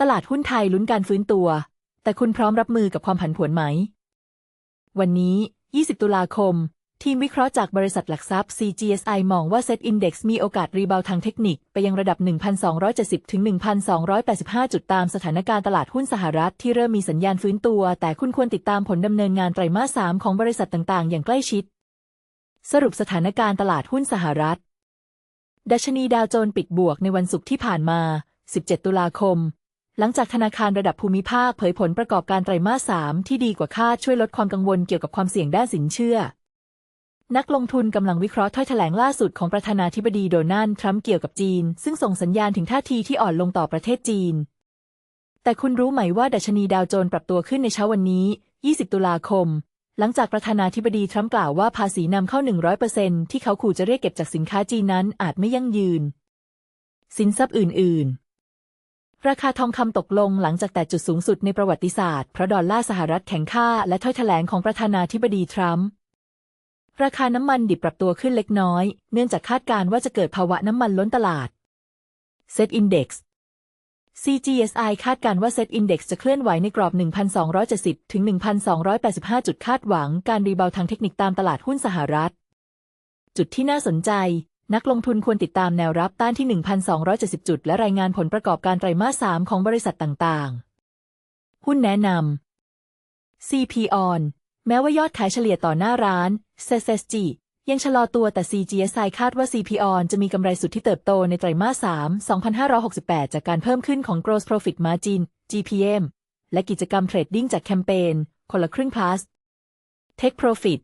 ตลาดหุ้นไทยลุ้นการฟื้นตัว แต่คุณพร้อมรับมือกับความผันผวนไหม วันนี้ 20 ตุลาคม ทีมวิเคราะห์จากบริษัทหลักทรัพย์ CGSI มองว่า Set Index มีโอกาสรีบาวทางเทคนิคไปยังระดับ 1,270 ถึง 1,285 จุดตามสถานการณ์ตลาดหุ้นสหรัฐที่เริ่มมีสัญญาณฟื้นตัว แต่คุณควรติดตามผลดำเนินงานไตรมาส 3 ของบริษัทต่าง ๆ อย่างใกล้ชิด สรุปสถานการณ์ตลาดหุ้นสหรัฐ ดัชนีดาวโจนส์ปิดบวกในวันศุกร์ที่ผ่านมา 17 ตุลาคม หลังจากธนาคารระดับภูมิภาคเผยผลประกอบการไตรมาส3ที่ดีกว่าคาดช่วยลดความกังวลเกี่ยวกับความเสี่ยงด้านสินเชื่อ นักลงทุนกำลังวิเคราะห์ถ้อยแถลงล่าสุดของประธานาธิบดีโดนัลด์ทรัมป์เกี่ยวกับจีน ซึ่งส่งสัญญาณถึงท่าทีที่อ่อนลงต่อประเทศจีน แต่คุณรู้ไหมว่าดัชนีดาวโจนส์ปรับตัวขึ้นในเช้าวันนี้ 20 ตุลาคม หลังจากประธานาธิบดีทรัมป์กล่าวว่าภาษีนำเข้า 100%ที่เขาขู่จะเรียกเก็บจากสินค้าจีนนั้นอาจไม่ยั่งยืน สินทรัพย์อื่น ๆ ราคาทองคำตกลงหลังจากแตะจุดสูงสุดในประวัติศาสตร์เพราะดอลลาร์สหรัฐแข็งค่าและถ้อยแถลงของประธานาธิบดีทรัมป์ราคาน้ำมันดิบปรับตัวขึ้นเล็กน้อย เนื่องจากคาดการณ์ว่าจะเกิดภาวะน้ำมันล้นตลาด Set Index CGSI คาดการณ์ว่า Set Index จะเคลื่อนไหวในกรอบ 1,270 ถึง 1,285 จุดคาดหวังการรีบาวทางเทคนิคตามตลาดหุ้นสหรัฐ จุดที่น่าสนใจ นักลงทุนควรติดตามแนวรับต้านที่ 1,270 จุด และรายงานผลประกอบการไตรมาส 3 ของบริษัทต่างๆ หุ้นแนะนำ CPON แม้ว่ายอดขายเฉลี่ยต่อหน้าร้าน SSG ยังชะลอตัวแต่ CGSI คาดว่า CPON จะมีกำไรสุทธิเติบโตในไตรมาส 3 2,568 จากการเพิ่มขึ้นของ Gross Profit Margin GPM และกิจกรรมเทรดดิ้งจากแคมเปญคนละครึ่ง plus Take Profit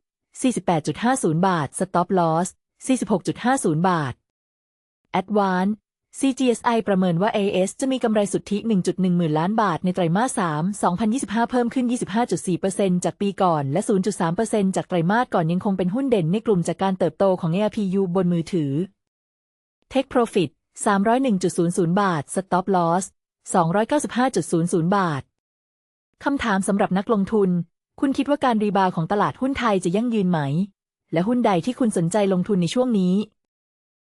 48.50 บาท Stop Loss 46.50 บาท Advance CGSI ประเมินว่า AS จะมีกำไรสุทธิ 1.1 หมื่นล้านบาทในไตรมาส 3 2025 เพิ่มขึ้น 25.4%จากปีก่อน และ 0.3%จากไตรมาสก่อนยังคงเป็นหุ้นเด่นในกลุ่มจากการเติบโตของ ARPU บนมือถือ Take Profit 301.00 บาท Stop Loss 295.00 บาท คำถามสำหรับนักลงทุน คุณคิดว่าการรีบาวของตลาดหุ้นไทยจะยั่งยืนไหม และหุ้นใดที่คุณสนใจลงทุนในช่วงนี้